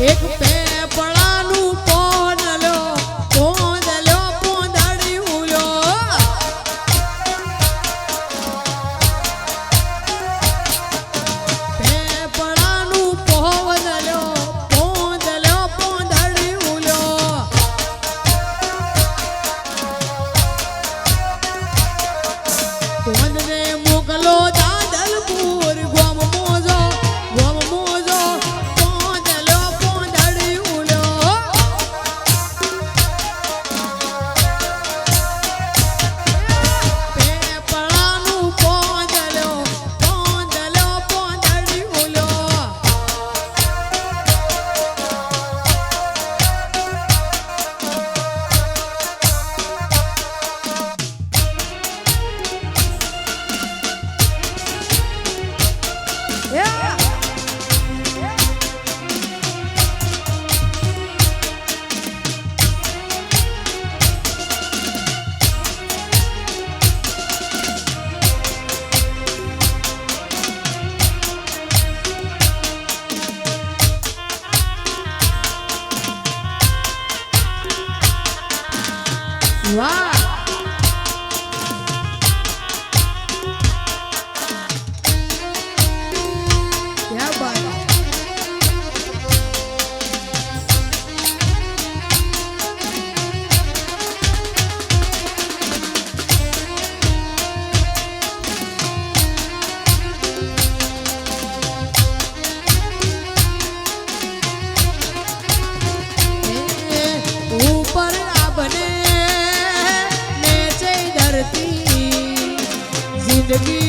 એક પેપળાનું Wow. de ti.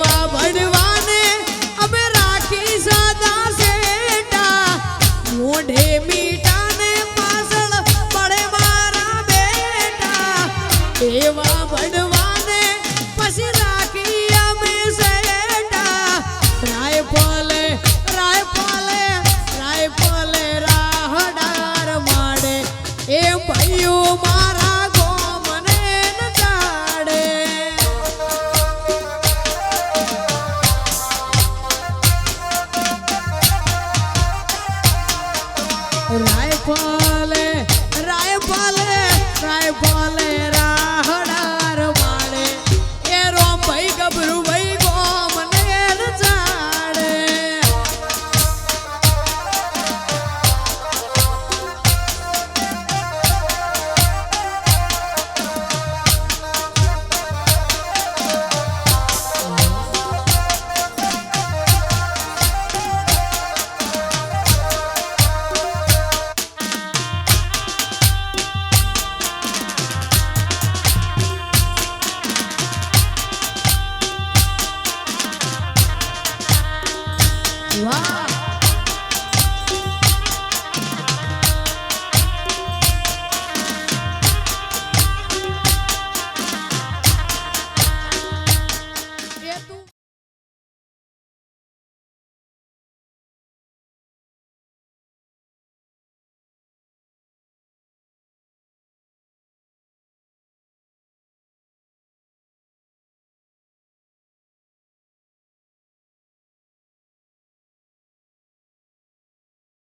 દેવા અમે રાખી સાદા સેટા. મોઢે મીઠાને પાછળ પડે મારા બેટા. એવા বলে রায় বলে রায় বলে